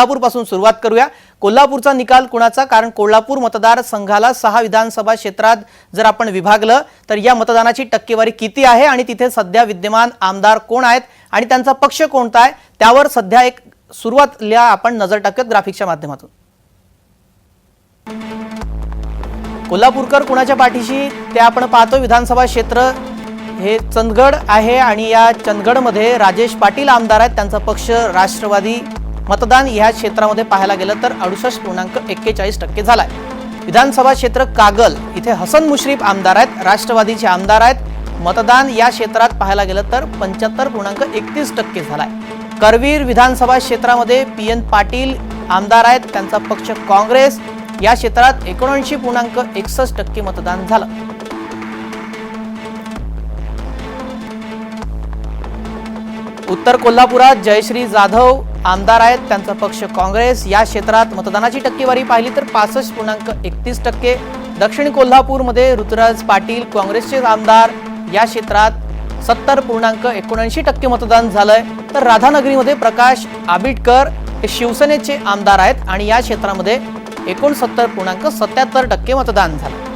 कोल्हापूरपासून सुरुवात करूया. कोल्हापूरचा निकाल कुणाचा? कारण कोल्हापूर मतदारसंघाला सहा विधानसभा क्षेत्रात जर आपण विभागलं तर या मतदानाची टक्केवारी किती आहे आणि तिथे सध्या विद्यमान आमदार कोण आहेत आणि त्यांचा पक्ष कोणता आहे? त्यावर सध्या एक सुरुवातला आपण नजर टाकत ग्राफिकच्या माध्यमातून. कोल्हापूरकर कुणाच्या पाठीशी? ते आपण पाहतो विधानसभा क्षेत्र. हे चंदगड आहे आणि या चंदगडमध्ये राजेश पाटील आमदार आहेत. त्यांचा पक्ष राष्ट्रवादी मतदान या क्षेत्रामध्ये पाहायला गेलं तर अडुसष्ट पूर्णांक एक्केचाळीस टक्के झालाय. विधानसभा क्षेत्र कागल इथे हसन मुश्रीफ आमदार आहेत राष्ट्रवादीचे आमदार आहेत. मतदान या क्षेत्रात पाहायला गेलं तर पंच्याहत्तर पूर्णांक एकतीस टक्के झालाय. करवीर विधानसभा क्षेत्रामध्ये पी एन पाटील आमदार आहेत त्यांचा पक्ष काँग्रेस. या क्षेत्रात एकोणऐंशी पूर्णांक एकसष्ट टक्के मतदान झालं. उत्तर कोल्हापुरात जयश्री जाधव आमदार आहेत त्यांचा पक्ष काँग्रेस. या क्षेत्रात मतदानाची टक्केवारी पाहिली तर पासष्ट पूर्णांक एकतीस टक्के. दक्षिण कोल्हापूरमध्ये ऋतुराज पाटील काँग्रेसचे आमदार. या क्षेत्रात सत्तर पूर्णांक एकोणऐंशी टक्के मतदान झालंय. तर राधानगरीमध्ये प्रकाश आबिटकर हे शिवसेनेचे आमदार आहेत आणि या क्षेत्रामध्ये एकोणसत्तर पूर्णांक सत्याहत्तर टक्के मतदान झालं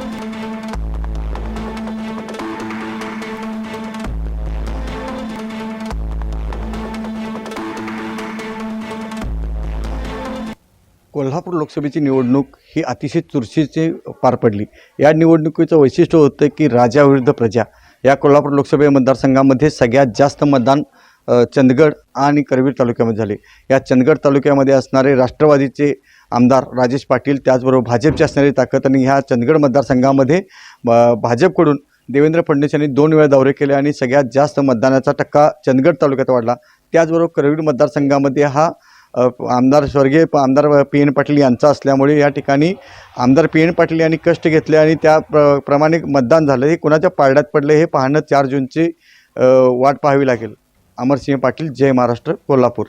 कोल्हापूर लोकसभेची निवडणूक ही अतिशय चुरशीची पार पडली. या निवडणुकीचं वैशिष्ट्य होतं की राजा विरुद्ध प्रजा. या कोल्हापूर लोकसभा मतदारसंघामध्ये सगळ्यात जास्त मतदान चंदगड आणि करवीर तालुक्यामध्ये झाले. या चंदगड तालुक्यामध्ये असणारे राष्ट्रवादीचे आमदार राजेश पाटील त्याचबरोबर भाजपची असणारी ताकद आणि ह्या चंदगड मतदारसंघामध्ये भाजपकडून देवेंद्र फडणवीस यांनी दोन वेळा दौरे केले आणि सगळ्यात जास्त मतदानाचा टक्का चंदगड तालुक्यात वाढला. त्याचबरोबर करवीर मतदारसंघामध्ये हा आमदार स्वर्गीय प- आमदार पी एन पाटील यांचा असल्यामुळे या ठिकाणी आमदार पी एन पाटील यांनी कष्ट घेतले आणि त्या प्र प्रमाणे मतदान झालं. हे कुणाच्या पारड्यात पडले हे पाहणं चार जूनची वाट पाहावी लागेल. अमरसिंह पाटील जय महाराष्ट्र कोल्हापूर.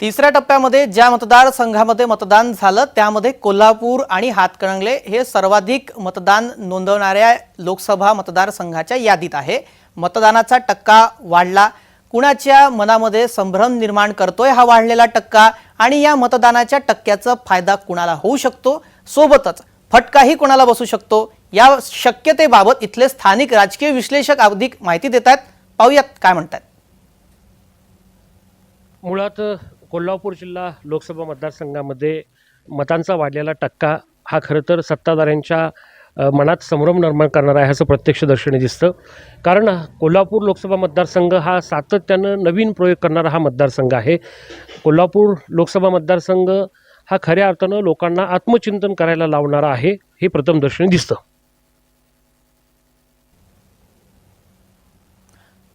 तिसऱ्या टप्प्यामध्ये ज्या मतदारसंघामध्ये मतदान झालं त्यामध्ये कोल्हापूर आणि हातकणंगले हे सर्वाधिक मतदान नोंदवणाऱ्या लोकसभा मतदारसंघाच्या यादीत आहे. मतदानाचा टक्का वाढला. कुणाच्या मनामध्ये संभ्रम निर्माण करतोय हा वाढलेला टक्का आणि या मतदानाच्या टक्क्याचा फायदा कुणाला होऊ शकतो? सोबतच फटकाही कोणाला बसू शकतो? या शक्यतेबाबत इथले स्थानिक राजकीय विश्लेषक अधिक माहिती देत आहेत. पाहूयात काय म्हणतात मुळात कोल्हापूर जिल्हा लोकसभा मतदारसंघामध्ये मतांचा वाढलेला टक्का हा खरं तर सत्ताधाऱ्यांच्या मनात संभ्रम निर्माण करणारा आहे असं प्रत्यक्षदर्शनी दिसतं. कारण कोल्हापूर लोकसभा मतदारसंघ हा सातत्यानं नवीन प्रयोग करणारा हा मतदारसंघ आहे. कोल्हापूर लोकसभा मतदारसंघ हा खऱ्या अर्थानं लोकांना आत्मचिंतन करायला लावणारा आहे हे प्रथमदर्शनी दिसतं.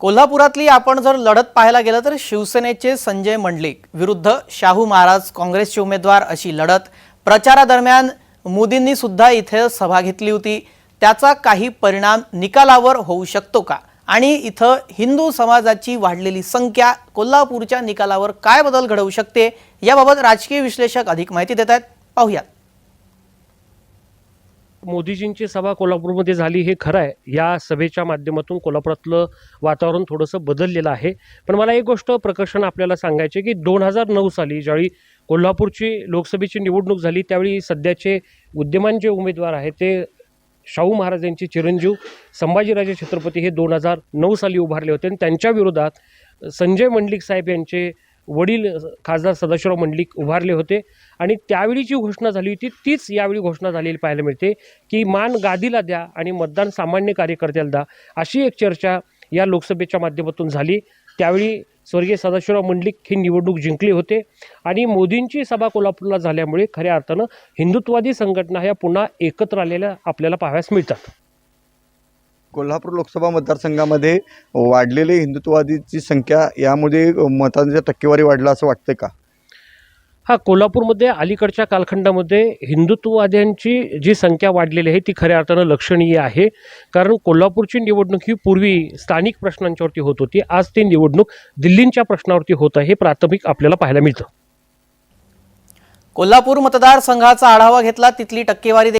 कोल्हापुरातली आपण जर लढत पाहायला गेलं तर शिवसेनेचे संजय मंडलिक विरुद्ध शाहू महाराज काँग्रेसचे उमेदवार अशी लढत प्रचारादरम्यान मोदींनी सुद्धा इथे सभा घेतली होती. त्याचा काही परिणाम निकालावर होऊ शकतो का? आणि इथं हिंदू समाजाची वाढलेली संख्या कोल्हापूरच्या निकालावर काय बदल घडवू शकते? याबाबत राजकीय विश्लेषक अधिक माहिती देत आहेत. पाहूयात. मोदीजींची सभा कोल्हापूरमध्ये झाली हे खरं आहे. या सभेच्या माध्यमातून कोल्हापुरातलं वातावरण थोडंसं बदललेलं आहे. पण मला एक गोष्ट प्रकर्षण आपल्याला सांगायची की दोन हजार नऊ साली ज्यावेळी कोल्हापूरची लोकसभेची निवडणूक झाली त्यावेळी सध्याचे विद्यमान जे उमेदवार आहेत ते शाहू महाराजांचे चिरंजीव संभाजीराजे छत्रपती हे दोन हजार नऊ साली उभारले होते. आणि त्यांच्या विरोधात संजय मंडलिक साहेब यांचे वडील खासदार सदाशिवराव मंडलिक उभारले होते. आणि त्यावेळी जी घोषणा झाली होती तीच यावेळी घोषणा झालेली पाहायला मिळते की मान गादीला द्या आणि मतदान सामान्य कार्यकर्त्याला द्या अशी एक चर्चा या लोकसभेच्या माध्यमातून झाली. त्यावेळी स्वर्गीय सदाशिवराव मंडलिक हे निवडणूक जिंकले होते. आणि मोदींची सभा कोल्हापूरला झाल्यामुळे खऱ्या अर्थानं हिंदुत्ववादी संघटना ह्या पुन्हा एकत्र आलेल्या आपल्याला पाहाव्यास मिळतात. कोल्हापूर लोकसभा मतदारसंघामध्ये वाढलेले हिंदुत्ववादीची संख्या यामध्ये मतांच्या टक्केवारी वाढला असं वाटतं का? हा कोल्हापूरमध्ये अलीकडच्या कालखंडामध्ये हिंदुत्ववाद्यांची जी संख्या वाढलेली आहे ती खऱ्या अर्थानं लक्षणीय आहे. कारण कोल्हापूरची निवडणूक ही पूर्वी स्थानिक प्रश्नांच्यावरती होत होती. आज ती निवडणूक दिल्लींच्या प्रश्नावरती होत आहे हे प्राथमिक आपल्याला पाहायला मिळतं. कोल्हापूर मतदारसंघाचा आढावा घेतला तिथली टक्केवारी